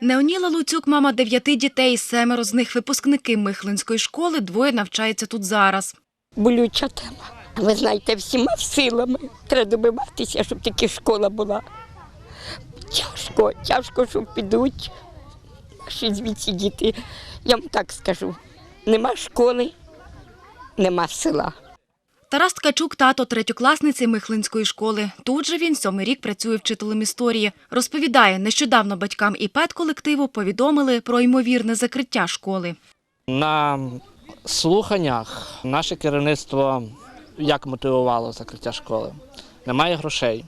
Неоніла Луцюк – мама дев'яти дітей, семеро з них випускники Михлинської школи, двоє навчаються тут зараз. болюча тема. Ви знаєте, всіма силами треба добиватися, щоб таки школа була. Тяжко, тяжко, що підуть наші звідси діти. Я вам так скажу: нема школи, нема села. Тарас Ткачук – тато третьокласниці Михлинської школи. Тут же він сьомий рік працює вчителем історії. Розповідає, нещодавно батькам і педколективу повідомили про ймовірне закриття школи. На слуханнях наше керівництво як мотивувало закриття школи. Немає грошей.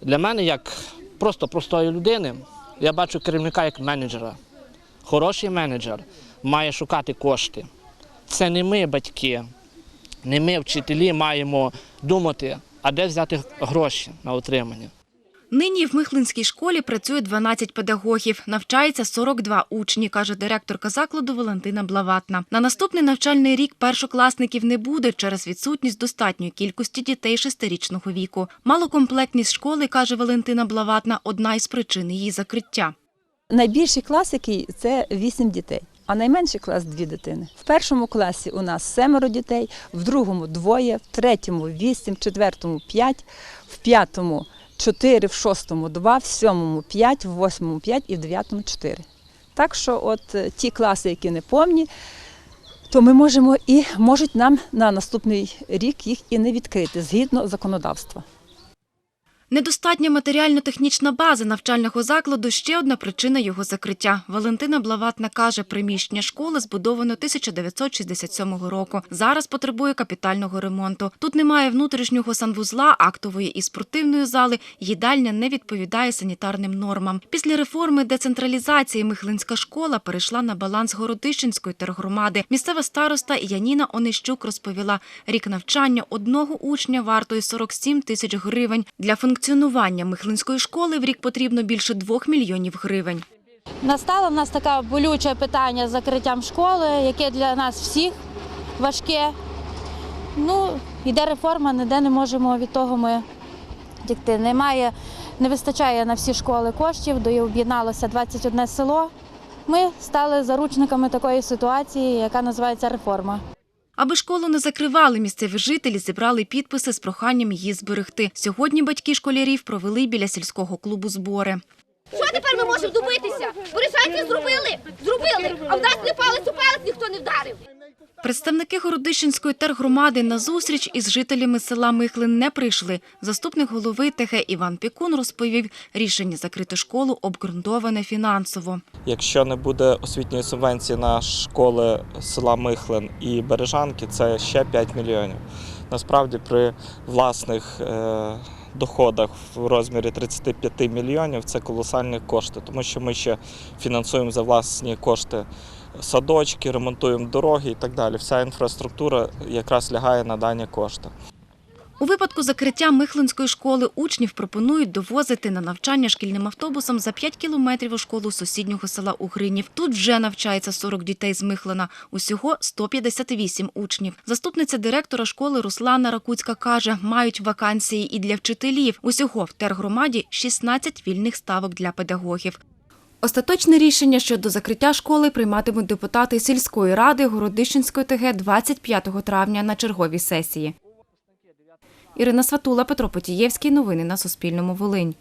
Для мене, як просто простої людини, я бачу керівника як менеджера. Хороший менеджер має шукати кошти. Це не ми, батьки, не ми, вчителі, маємо думати, а де взяти гроші на утримання. Нині в Михлинській школі працює 12 педагогів, навчається 42 учні, каже директорка закладу Валентина Блаватна. На наступний навчальний рік першокласників не буде через відсутність достатньої кількості дітей шестирічного віку. Малокомплектність школи, каже Валентина Блаватна, одна із причин її закриття. Найбільший клас, який це 8 дітей, а найменший клас дві дитини. В першому класі у нас семеро дітей, в другому двоє, в третьому вісім, в четвертому п'ять, в п'ятому чотири, в шостому два, в сьомому п'ять, в восьмому п'ять і в дев'ятому чотири. Так що, от е, ті класи, які не повні, то ми можемо і можуть нам на наступний рік їх і не відкрити згідно законодавства. Недостатня матеріально-технічна база навчального закладу – ще одна причина його закриття. Валентина Блаватна каже, приміщення школи збудовано 1967 року. Зараз потребує капітального ремонту. Тут немає внутрішнього санвузла, актової і спортивної зали, їдальня не відповідає санітарним нормам. Після реформи децентралізації Михлинська школа перейшла на баланс Городищенської тергромади. Місцева староста Яніна Онищук розповіла, рік навчання одного учня вартує 47 тисяч гривень. Для функціонування Михлинської школи в рік потрібно більше 2 мільйонів гривень. Настало в нас таке болюче питання з закриттям школи, яке для нас всіх важке. Ну, йде реформа, ніде не можемо від того ми втекти. Немає, не вистачає на всі школи коштів, до об'єдналося 21 село. Ми стали заручниками такої ситуації, яка називається реформа. Аби школу не закривали, місцеві жителі зібрали підписи з проханням її зберегти. Сьогодні батьки школярів провели біля сільського клубу збори. Що тепер ми можемо добитися? Порішайте зробили, зробили, а в нас не палець у палець ніхто не вдарив. Представники Городищенської тергромади на зустріч із жителями села Михлин не прийшли. Заступник голови ТГ Іван Пікун розповів, рішення закрити школу обґрунтоване фінансово. Якщо не буде освітньої субвенції на школи села Михлин і Бережанки, це ще 5 мільйонів. Насправді, при власних е, доходах в розмірі 35 мільйонів це колосальні кошти, тому що ми ще фінансуємо за власні кошти садочки, ремонтуємо дороги і так далі. Вся інфраструктура якраз лягає на дані кошти. У випадку закриття Михлинської школи учнів пропонують довозити на навчання шкільним автобусом за 5 кілометрів у школу сусіднього села Угринів. Тут вже навчається 40 дітей з Михлина. Усього 158 учнів. Заступниця директора школи Руслана Ракуцька каже, мають вакансії і для вчителів. Усього в тергромаді 16 вільних ставок для педагогів. Остаточне рішення щодо закриття школи прийматимуть депутати сільської ради Городищенської ТГ 25 травня на черговій сесії. Ірина Сватула, Петро Потієвський. Новини на Суспільному. Волинь.